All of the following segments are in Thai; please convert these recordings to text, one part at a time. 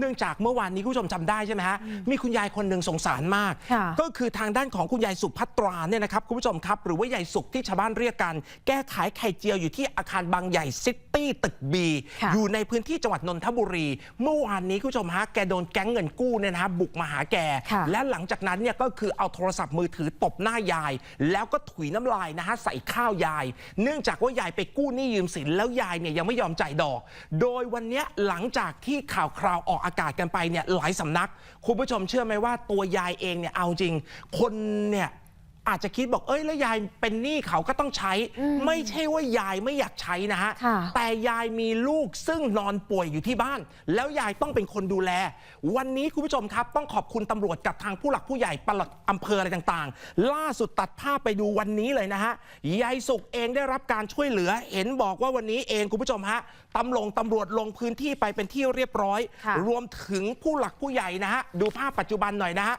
เนื่องจากเมื่อวานนี้คุณผู้ชมจำได้ใช่ไหมฮะมีคุณยายคนหนึ่งสงสารมาก ค่ะก็คือทางด้านของคุณยายสุภัตราเนี่ยนะครับคุณผู้ชมครับ หรือว่ายายสุขที่ชาวบ้านเรียกกัน แก้ขายไข่เจียวอยู่ที่อาคารบางใหญ่ซิตี้ตึกบีค่ะ อยู่ในพื้นที่จังหวัดนนทบุรี เมื่อวานนี้คุณผู้ชมฮะแกโดนแก๊งเงินกู้เนี่ยนะฮะบุกมาหาแก ค่ะ และหลังจากนั้นเนี่ยก็คือเอาโทรศัพท์มือถือตบหน้ายาย แล้วก็ถุยน้ำลายนะฮะใส่ข้าวยาย เนื่องจากว่ายายไปกู้หนี้ยืมสินแล้วยายเนี่ยยังไม่ยอมจ่ายดอก โดยวันเนี้ยหลังจากที่ข่าวคราวออกอากาศกันไปเนี่ยหลายสำนัก คุณผู้ชมเชื่อไหมว่าตัวยายเองเนี่ยเอาจริง คนเนี่ย อาจจะคิดบอกเอ้ยแล้วยายเป็นหนี้เขาก็ต้องใช้ ไม่ใช่ว่ายายไม่อยากใช้นะฮะ ค่ะแต่ยายมีลูกซึ่งนอนป่วยอยู่ที่บ้าน แล้วยายต้องเป็นคนดูแล วันนี้คุณผู้ชมครับ ต้องขอบคุณตำรวจกับทางผู้หลักผู้ใหญ่ปลัดอำเภออะไรต่างๆ ล่าสุดตัดภาพไปดูวันนี้เลยนะฮะยายสุกเองได้รับการช่วยเหลือ เห็นบอกว่าวันนี้เองคุณผู้ชมฮะตำรวจตำรวจลงพื้นที่ไปเป็นที่เรียบร้อย ค่ะ รวมถึงผู้หลักผู้ใหญ่นะฮะดูภาพปัจจุบันหน่อยนะฮะ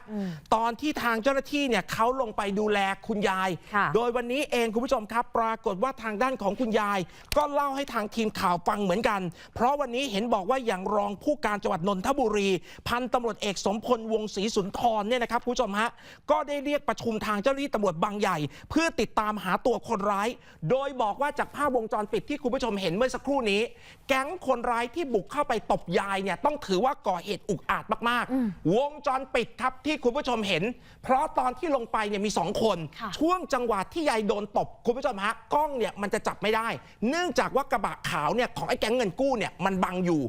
ตอนที่ทางเจ้าหน้าที่เนี่ยเขาลงไปดูแลคุณยายค่ะโดยวันนี้เองคุณผู้ชมครับ ปรากฏว่าทางด้านของคุณยาย ก็เล่าให้ทางทีมข่าวฟังเหมือนกัน เพราะวันนี้เห็นบอกว่าอย่างรองผู้การจังหวัดนนทบุรี พันตำรวจเอกสมพลวงศรีสุนทรเนี่ยนะครับคุณผู้ชมฮะก็ได้เรียกประชุมทางเจ้าหน้าที่ตำรวจบางใหญ่ เพื่อติดตามหาตัวคนร้าย โดยบอกว่าจากภาพวงจรปิดที่คุณผู้ชมเห็นเมื่อสักครู่นี้ แก๊งคนร้ายที่บุกเข้าไปตบยายเนี่ยต้องถือว่าก่อเหตุอุกอาจมากๆ วงจรปิดครับที่คุณผู้ชมเห็น เพราะตอนที่ลงไปเนี่ยมีสองคนค่ะช่วงจังหวะที่ยายโดนตบคุณผู้ชมฮะกล้องเนี่ยมันจะจับไม่ได้ เนื่องจากว่ากระบะขาวเนี่ยของไอ้แก๊งเงินกู้เนี่ยมันบังอยู่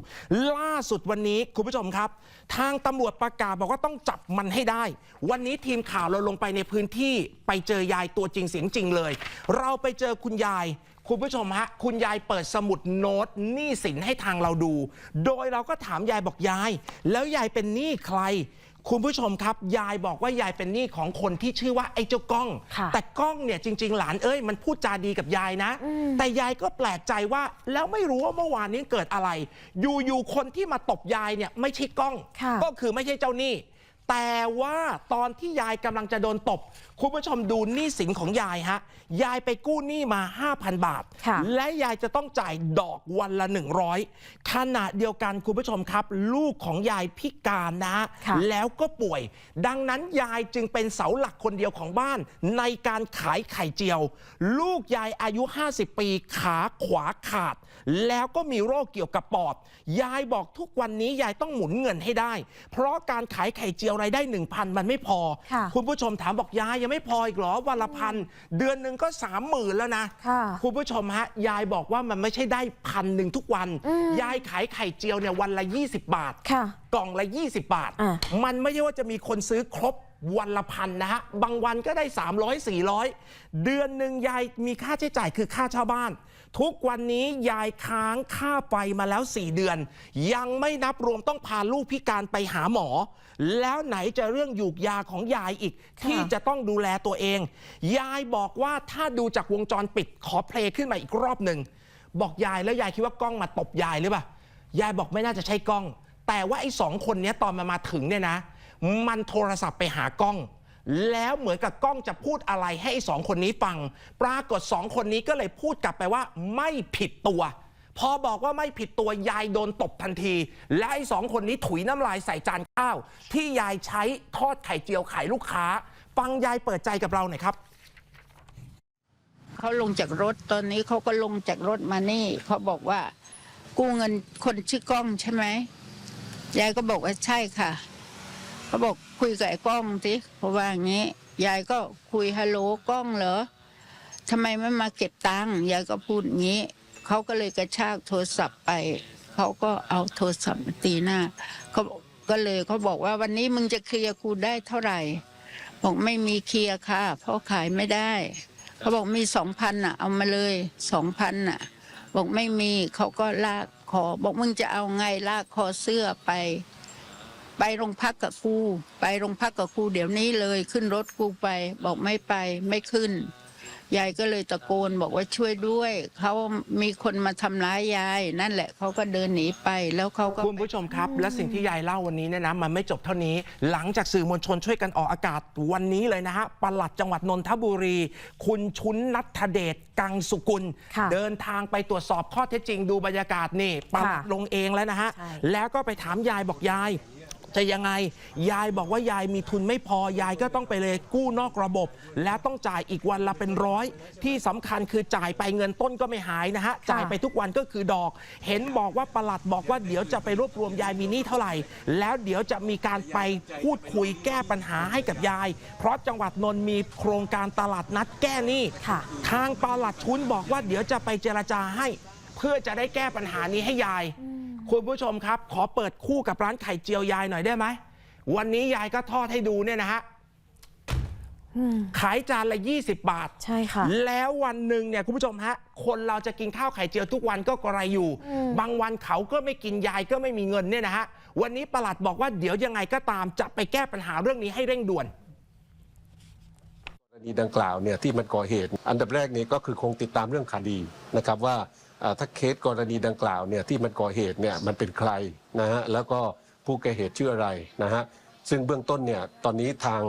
ล่าสุดวันนี้คุณผู้ชมครับ ทางตำรวจประกาศบอกว่าต้องจับมันให้ได้ วันนี้ทีมข่าวเราลงไปในพื้นที่ไปเจอยายตัวจริงเสียงจริงเลย เราไปเจอคุณยายคุณผู้ชมฮะ คุณยายเปิดสมุดโน้ตหนี้สินให้ทางเราดู โดยเราก็ถามยายบอกยาย แล้วยายเป็นหนี้ใคร คุณผู้ชมครับ ยายบอกว่ายายเป็นหนี้ของคนที่ชื่อว่าไอ้เจ้าก้อง ค่ะแต่ก้องเนี่ยจริง ๆ หลานเอ้ยมันพูดจาดีกับยายนะแต่ยายก็แปลกใจว่าแล้วไม่รู้ว่าเมื่อวานนี้เกิดอะไร อยู่ๆคนที่มาตบยายเนี่ยไม่ใช่ก้อง ค่ะ ก็คือไม่ใช่เจ้าหนี้ แต่ว่าตอนที่ยายกำลังจะโดนตบคุณผู้ชมดูหนี้สินของยายฮะ ยายไปกู้หนี้มา 5,000 บาท ค่ะและยายจะต้องจ่ายดอกวันละ 100ขณะเดียวกันคุณผู้ชมครับ ลูกของยายพิการนะค่ะ แล้วก็ป่วย ดังนั้นยายจึงเป็นเสาหลักคนเดียวของบ้าน ในการขายไข่เจียว ลูกยายอายุ 50 ปีขาขวาขาด แล้วก็มีโรคเกี่ยวกับปอด ยายบอกทุกวันนี้ยายต้องหมุนเงินให้ได้ เพราะการขายไข่เจียวรายได้ 1,000 มันไม่พอค่ะคุณผู้ชมถามบอกยายยังไม่พออีกเหรอวันละพันเดือนหนึ่งก็สามหมื่นแล้วนะค่ะคุณผู้ชมฮะยายบอกว่ามันไม่ใช่ได้พันหนึ่งทุกวัน อืม ยายขายไข่เจียวเนี่ยวันละ 20 บาท ค่ะ กล่องละ 20 บาท อะ มันไม่ใช่ว่าจะมีคนซื้อครบวันละพันนะฮะ บางวันก็ได้ 300 400 เดือนหนึ่งยายมีค่าใช้จ่ายคือค่าเช่าบ้าน ทุกวันนี้ยายค้างค่าไฟมาแล้ว 4 เดือน ยังไม่นับรวมต้องพาลูกพิการไปหาหมอ แล้วไหนจะเรื่องหยูกยาของยายอีกค่ะที่จะต้องดูแลตัวเอง ยายบอกว่าถ้าดูจากวงจรปิดขอเพลงขึ้นมาอีกรอบหนึ่งบอกยายแล้วยายคิดว่ากล้องมาตบยายหรือเปล่ายายบอกไม่น่าจะใช่กล้อง แต่ว่าไอ้สองคนเนี้ยตอนมันมาถึงเนี่ยนะ มันโทรศัพท์ไปหากล้อง แล้วเหมือนกับกล้องจะพูดอะไรให้สองคนนี้ฟัง ปรากฏสองคนนี้ก็เลยพูดกลับไปว่าไม่ผิดตัว พอบอกว่าไม่ผิดตัวยายโดนตบทันที และไอ้สองคนนี้ถุยน้ำลายใส่จานข้าว ที่ยายใช้ทอดไข่เจียวขายลูกค้า ฟังยายเปิดใจกับเราหน่อยครับเขาลงจากรถตอนนี้เขาก็ลงจากรถมานี่เขาบอกว่ากู้เงินคนชื่อกล้องใช่ไหมยายก็บอกว่าใช่ค่ะ เขาบอกคุยกับไอ้กล้องสิเพราะว่าอย่างนี้ ยายก็คุยฮัลโหลกล้องเหรอทำไมไม่มาเก็บตังค์ยายก็พูดอย่างนี้เขาก็เลยกระชากโทรศัพท์ไปเขาก็เอาโทรศัพท์ตีหน้าเขากก็เลยเขาบอกว่าวันนี้มึงจะเคลียร์กูได้เท่าไหร่ บอกไม่มีเคลียร์ค่ะเพราะขายไม่ได้เขาบอกมีสองพันอะ เอามาเลยสองพันอะ บอกไม่มีเขาก็ลากคอบอกมึงจะเอาไงลากคอเสื้อไป ไปโรงพักกับกูไปโรงพักกับกูเดี๋ยวนี้เลยขึ้นรถกูไป บอกไม่ไปไม่ขึ้นยายก็เลยตะโกนบอกว่าช่วยด้วยเขามีคนมาทำร้ายยาย นั่นแหละเขาก็เดินหนีไปแล้วเขาก็คุณผู้ชมครับ และสิ่งที่ยายเล่าวันนี้เนี่ยนะมันไม่จบเท่านี้ หลังจากสื่อมวลชนช่วยกันออกอากาศวันนี้เลยนะฮะปลัดจังหวัดนนทบุรี คุณชุนนัทเดชกังสุกุลค่ะเดินทางไปตรวจสอบข้อเท็จจริงดูบรรยากาศนี่ปลัดค่ะลงเองแล้วนะฮะใช่แล้วก็ไปถามยายบอกยาย จะยังไง ยายบอกว่ายายมีทุนไม่พอยายก็ต้องไปเลยกู้นอกระบบ แล้วต้องจ่ายอีกวันละเป็นร้อย ที่สำคัญคือจ่ายไปเงินต้นก็ไม่หายนะฮะจ่ายไปทุกวันก็คือดอก เห็นบอกว่าประหลัดบอกว่าเดี๋ยวจะไปรวบรวมยายมีหนี้เท่าไหร่ แล้วเดี๋ยวจะมีการไปพูดคุยแก้ปัญหาให้กับยาย เพราะจังหวัดนนท์มีโครงการตลาดนัดแก้หนี้ค่ะทางปลัดชุนบอกว่าเดี๋ยวจะไปเจรจาให้ เพื่อจะได้แก้ปัญหานี้ให้ยาย คุณผู้ชมครับ ขอเปิดคู่กับร้านไข่เจียวยายหน่อยได้ไหม วันนี้ยายก็ทอดให้ดูเนี่ยนะฮะอืมขายจานละ 20 บาท ใช่ค่ะ แล้ววันหนึ่งเนี่ยคุณผู้ชมฮะ คนเราจะกินข้าวไข่เจียวทุกวันก็กระไรอยู่อืมบางวันเขาก็ไม่กินยายก็ไม่มีเงินเนี่ยนะฮะ วันนี้ประหลัดบอกว่าเดี๋ยวยังไงก็ตามจะไปแก้ปัญหาเรื่องนี้ให้เร่งด่วนกรณีดังกล่าวเนี่ยที่มันก่อเหตุ อันดับแรกนี้ก็คือคงติดตามเรื่องคดีนะครับว่าอ่า ถ้าเคสกรณีดังกล่าวเนี่ยที่มันก่อเหตุเนี่ยมันเป็นใครนะฮะแล้วก็ผู้ก่อเหตุชื่ออะไรนะฮะซึ่งเบื้องต้นเนี่ยตอนนี้ทาง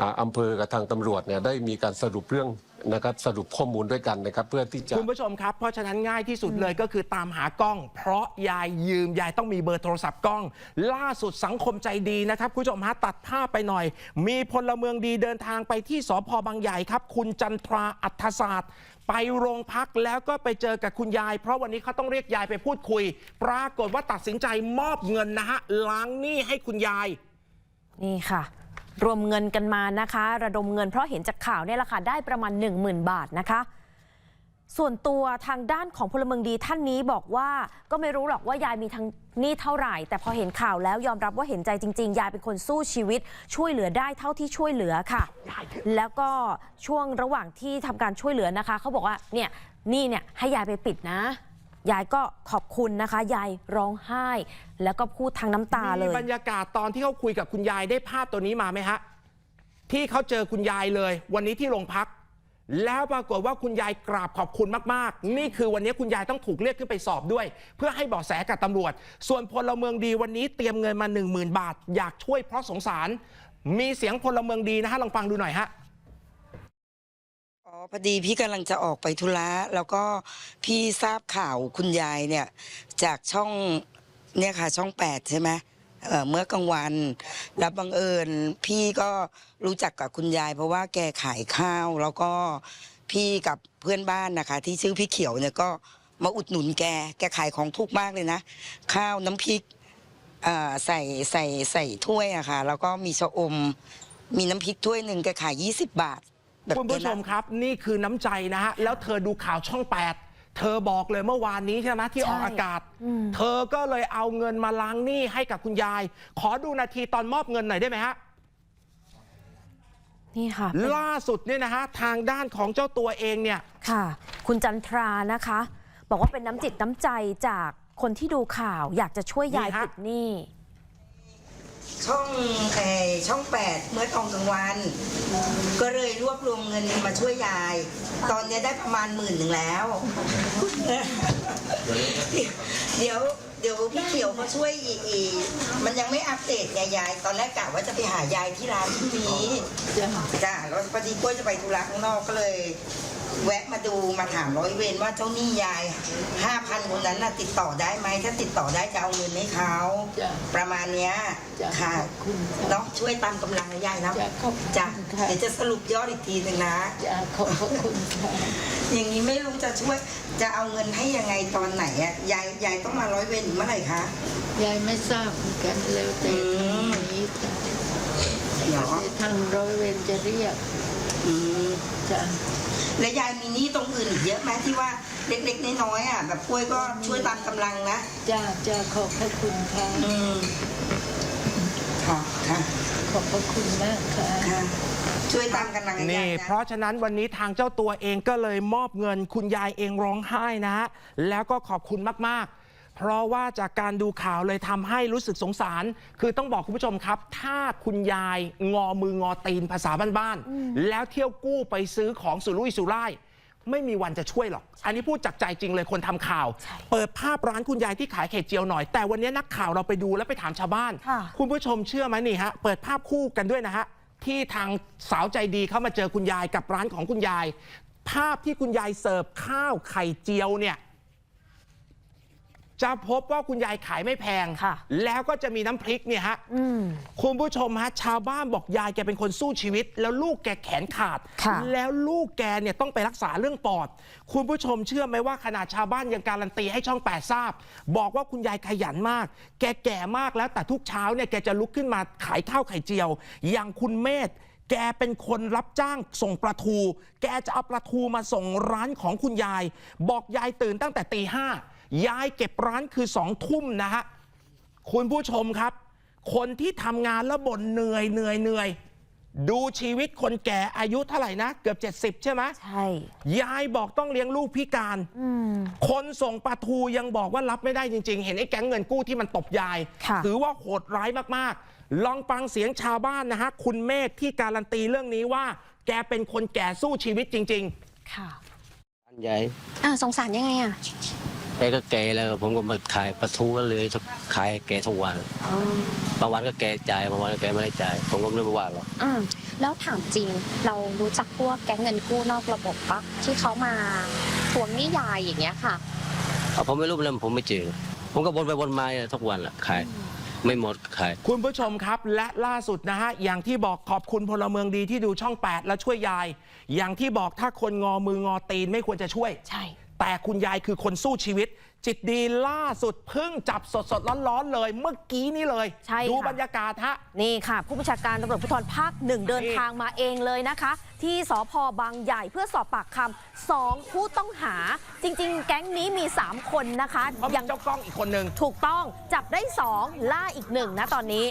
อ่าอำเภอกับทางตำรวจเนี่ยได้มีการสรุปเรื่อง นะครับสรุปข้อมูลด้วยกันนะครับเพื่อที่จะ คุณผู้ชมครับ เพราะฉะนั้นง่ายที่สุดเลยก็คือตามหากล้อง เพราะยายยืม ยายต้องมีเบอร์โทรศัพท์กล้อง ล่าสุดสังคมใจดีนะครับ คุณผู้ชมฮะตัดภาพไปหน่อย มีพลเมืองดีเดินทางไปที่สพบางใหญ่ครับ คุณจันทราอัธศาสตร์ ไปโรงพักแล้วก็ไปเจอกับคุณยาย เพราะวันนี้เขาต้องเรียกยายไปพูดคุย ปรากฏว่าตัดสินใจมอบเงินนะฮะล้างหนี้ให้คุณยาย นี่ค่ะ รวมเงินกันมานะคะ ระดมเงินเพราะเห็นจากข่าวเนี่ยแหละค่ะได้ประมาณ 10,000 บาทนะคะ ส่วนตัวทางด้านของพลเมืองดีท่านนี้บอกว่าก็ไม่รู้หรอกว่ายายมีทางหนี้เท่าไหร่ แต่พอเห็นข่าวแล้วยอมรับว่าเห็นใจจริง ๆ ยายเป็นคนสู้ชีวิต ช่วยเหลือได้เท่าที่ช่วยเหลือค่ะ แล้วก็ช่วงระหว่างที่ทำการช่วยเหลือนะคะเขาบอกว่าเนี่ยหนี่เนี่ยให้ยายไปปิดนะ ยายก็ขอบคุณนะคะ ยายร้องไห้ แล้วก็พูดทางน้ำตาเลมียบรรยากาศตอนที่เขาคุยกับคุณยายได้ภาพตัวนี้มาไหมฮะ ที่เขาเจอคุณยายเลย วันนี้ที่โรงพัก แล้วปรากฏว่าคุณยายกราบขอบคุณมากๆ นี่คือวันนี้คุณยายต้องถูกเรียกขึ้นไปสอบด้วย เพื่อให้เบาะแสกับตำรวจ ส่วนพลเมืองดีวันนี้เตรียมเงินมา 1 0,000 บาท อยากช่วยเพราะสงสาร มีเสียงพลเมืองดีนะฮะลองฟังดูหน่อยฮะ อ๋อพอดีพี่กำลังจะออกไปธุระแล้วก็พี่ทราบข่าวคุณยายเนี่ย จากช่องเนี่ยค่ะช่องแปดใช่ไหมเอ่อเมื่อกลางวัน แล้วบังเอิญพี่ก็รู้จักกับคุณยาย เพราะว่าแกขายข้าว แล้วก็พี่กับเพื่อนบ้านนะคะ ที่ชื่อพี่เขียวเนี่ยก็มาอุดหนุนแกแกขายของถูกมากเลยนะ ข้าวน้ำพริกเอ่อใส่ใส่ใส่ถ้วยอะค่ะ แล้วก็มีชะอม มีน้ำพริกถ้วยหนึ่งแกขาย 20 บาท แบบคุณผู้ชมเนี้ยนะครับ นี่คือน้ำใจนะฮะ แล้วเธอดูข่าวช่อง 8 เธอบอกเลยเมื่อวานนี้ใช่ไหมที่ใช่ออกอากาศอืมเธอก็เลยเอาเงินมาล้างหนี้ให้กับคุณยาย ขอดูนาทีตอนมอบเงินหน่อยได้ไหมฮะนี่ค่ะเป็นล่าสุดเนี่ยนะฮะทางด้านของเจ้าตัวเองเนี่ยค่ะ คุณจันทรานะคะ บอกว่าเป็นน้ำจิตน้ำใจจากคนที่ดูข่าว อยากจะช่วยยายนี่ฮะปิดหนี้ ช่องเออช่องแปดเมื่อตอนกลางวัน ก็เลยรวบรวมเงินมาช่วยยาย ตอนนี้ได้ประมาณหมื่นหนึ่งแล้ว เดี๋ยวเดี๋ยวพี่เขียวมาช่วยอีกอีกมันยังไม่อัปเดตไงยาย ตอนแรกกะว่าจะไปหายายที่ร้านที่นี้จ้ะแล้วพอดีกล้วยจะไปธุระข้างนอกก็เลย แวะมาดูมาถามร้อยเวรว่าเจ้าหนี้ยายห้าพันคนนั้นน่ะติดต่อได้ไหมถ้าติดต่อได้จะเอาเงินให้เขาจ้ะประมาณเนี้ยจ้ะค่ะขอบคุณค่ะ เนาะช่วยตามกำลังยายนะจ้ะขอบคุณจ้ะค่ะเดี๋ยวจะสรุปยอดอีกทีหนึ่งนะ จ้ะขอบพระคุณค่ะอย่างนี้ไม่รู้จะช่วยจะเอาเงินให้ยังไงตอนไหนอะยายยายต้องมาร้อยเวรถึงเมื่อไหร่คะ ยายไม่ทราบเหมือนกันแล้วแต่อืมนี้จ้ะเนาะทางร้อยเวรจะเรียกอืมจ้ะ และยายมีหนี้ตรงอื่นอีกเยอะไหมที่ว่าเล็กๆน้อยๆอะแบบกล้วยก็ช่วยตามกำลังนะ จ้ะจ้ะขอบพระคุณค่ะ อืมค่ะค่ะขอบพระคุณมากค่ะ ค่ะ ช่วยตามกำลังนี่ยายเพนะราะฉะนั้นวันนี้ทางเจ้าตัวเองก็เลยมอบเงินคุณยายเองร้องไห้นะฮะแล้วก็ขอบคุณมาก ๆ เพราะว่าจากการดูข่าวเลยทำให้รู้สึกสงสาร คือต้องบอกคุณผู้ชมครับ ถ้าคุณยายงอมืองอตีนภาษาบ้านๆแล้วเที่ยวกู้ไปซื้อของสุรุ่ยสุร่าย ไม่มีวันจะช่วยหรอก อันนี้พูดจากใจจริงเลยคนทำข่าว ใช่เปิดภาพร้านคุณยายที่ขายไข่เจียวหน่อย แต่วันนี้นักข่าวเราไปดูแล้วไปถามชาวบ้าน ค่ะ คุณผู้ชมเชื่อไหมนี่ฮะ เปิดภาพคู่กันด้วยนะฮะ ที่ทางสาวใจดีเข้ามาเจอคุณยายกับร้านของคุณยาย ภาพที่คุณยายเสิร์ฟข้าวไข่เจียวเนี่ย จะพบว่าคุณยายขายไม่แพง ค่ะ แล้วก็จะมีน้ำพริกเนี่ยฮะ อืม คุณผู้ชมฮะชาวบ้านบอกยายแกเป็นคนสู้ชีวิต แล้วลูกแกแขนขาด ค่ะแล้วลูกแกเนี่ยต้องไปรักษาเรื่องปอด คุณผู้ชมเชื่อไหมว่าขนาดชาวบ้านยังการันตีให้ช่องแปดทราบ บอกว่าคุณยายขยันมาก แกแก่มากแล้วแต่ทุกเช้าเนี่ยแกจะลุกขึ้นมาขายข้าวไข่เจียว อย่างคุณเมธแกเป็นคนรับจ้างส่งปลาทู แกจะเอาปลาทูมาส่งร้านของคุณยาย บอกยายตื่นตั้งแต่ตีห้า ยายเก็บร้านคือสองทุ่มนะฮะคุณผู้ชมครับ คนที่ทำงานแล้วบ่นเหนื่อยเหนื่อยเหนื่อยดูชีวิตคนแก่อายุเท่าไหร่นะ เกือบ 70 ใช่ไหมใช่ ยายบอกต้องเลี้ยงลูกพิการอืมคนส่งปลาทูยังบอกว่ารับไม่ได้จริง ๆ เห็นไอ้แก๊งเงินกู้ที่มันตบยายค่ะถือว่าโหดร้ายมากๆ ลองฟังเสียงชาวบ้านนะฮะ คุณเมฆที่การันตีเรื่องนี้ว่า แกเป็นคนแก่สู้ชีวิตจริง ๆ ค่ะอันใหญ่อ่าสงสารยังไงอะ แกก็แก่แล้วผมก็มาขายปลาทูก็เลยขายแกทุกวันบางวันก็แกจ่ายบางวันก็แกไม่ได้จ่ายผมก็ไม่ได้ว่าหรอกอืมแล้วถามจริงเรารู้จักพวกแก๊งเงินกู้นอกระบบปะที่เขามาทวงหนี้ยายอย่างเงี้ยค่ะ เอาผมไม่รู้เรื่องผมไม่เจอ ผมก็วนไปวนมาทุกวันแหละขาย ไม่หมดขาย คุณผู้ชมครับและล่าสุดนะฮะ อย่างที่บอกขอบคุณพลเมืองดีที่ดูช่อง 8 แล้วช่วยยาย อย่างที่บอกถ้าคนงอมืองอตีนไม่ควรจะช่วย ใช่ แต่คุณยายคือคนสู้ชีวิต จิตดีล่าสุดเพิ่งจับสดสดๆร้อนๆเลย เมื่อกี้นี้เลย ใช่ดูค่ะ บรรยากาศฮะ นี่ค่ะ ผู้บัญชาการตำรวจภูธรภาคหนึ่งเดินนี่ทางมาเองเลยนะคะ ที่สพบางใหญ่เพื่อสอบปากคำสองผู้ต้องหา จริง ๆ แก๊งนี้มี 3 คนนะคะ เพราะมียังเจ้ากล้องอีกคนหนึ่งถูกต้องจับได้ 2 ล่าอีกหนึ่งนะตอนนี้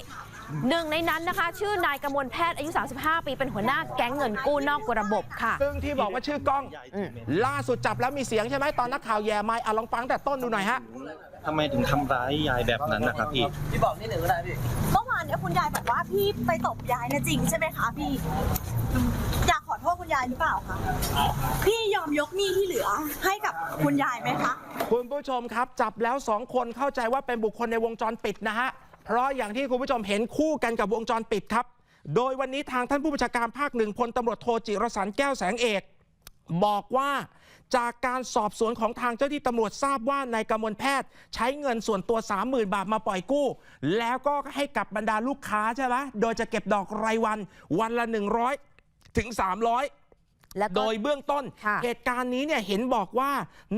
หนึ่งในนั้นนะคะ ชื่อนายกมลแพทย์อายุ 35 ปีเป็นหัวหน้าแก๊งเงินกู้นอกระบบค่ะ ซึ่งที่บอกว่าชื่อกล้องอืมล่าสุดจับแล้วมีเสียงใช่ไหมตอนนักข่าวแย่ไม้อะลองฟังแต่ต้นดูหน่อยฮะทำไมถึงทำร้ายยายแบบนั้นนะครับพี่ เมื่อวานเนี่ยคุณยายบอกว่าพี่ไปตบยายนะจริงใช่ไหมคะพี่ อยากขอโทษคุณยายหรือเปล่าคะ พี่ยอมยกหนี้ที่เหลือให้กับคุณยายไหมคะ คุณผู้ชมครับ จับแล้วสองคนเข้าใจว่าเป็นบุคคลในวงจรปิดนะฮะ เพราะอย่างที่คุณผู้ชมเห็นคู่กันกับวงจรปิดครับ โดยวันนี้ทางท่านผู้บัญชาการภาคหนึ่งพลตำรวจโทจิรสันแก้วแสงเอก บอกว่าจากการสอบสวนของทางเจ้าที่ตำรวจทราบว่านายกมลแพทย์ ใช้เงินส่วนตัว 30,000 บาทมาปล่อยกู้ แล้วก็ให้กับบรรดาลูกค้าใช่ไหมโดยจะเก็บดอกรายวันวันละ 100 ถึง 300 แล้วก็โดยเบื้องต้น ค่ะ เหตุการณ์นี้เนี่ยเห็นบอกว่า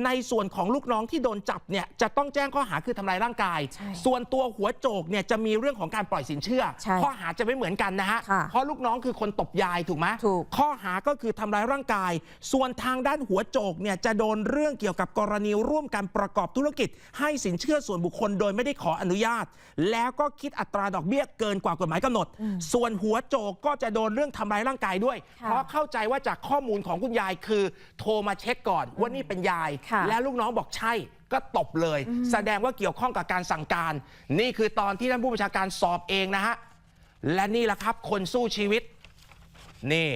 ในส่วนของลูกน้องที่โดนจับเนี่ยจะต้องแจ้งข้อหาคือทำลายร่างกาย ใช่ส่วนตัวหัวโจกเนี่ยจะมีเรื่องของการปล่อยสินเชื่อ ใช่ข้อหาจะไม่เหมือนกันนะฮะ ค่ะเพราะลูกน้องคือคนตบยายถูกไหมถูก ข้อหาก็คือทำร้ายร่างกาย ส่วนทางด้านหัวโจกเนี่ยจะโดนเรื่องเกี่ยวกับกรณีร่วมกันประกอบธุรกิจ ให้สินเชื่อส่วนบุคคลโดยไม่ได้ขออนุญาต แล้วก็คิดอัตราดอกเบี้ยเกินกว่ากฎหมายกำหนด ส่วนหัวโจกก็จะโดนเรื่องทำร้ายร่างกายด้วย ค่ะ เพราะเข้าใจว่าจากข้อมูลของคุณยายคือ โทรมาเช็คก่อนว่านี่เป็นยาย ค่ะและลูกน้องบอกใช่ ก็ตบเลย แสดงว่าเกี่ยวข้องกับการสั่งการ นี่คือตอนที่ท่านผู้บัญชาการสอบเองนะฮะ และนี่แหละครับคนสู้ชีวิต นี่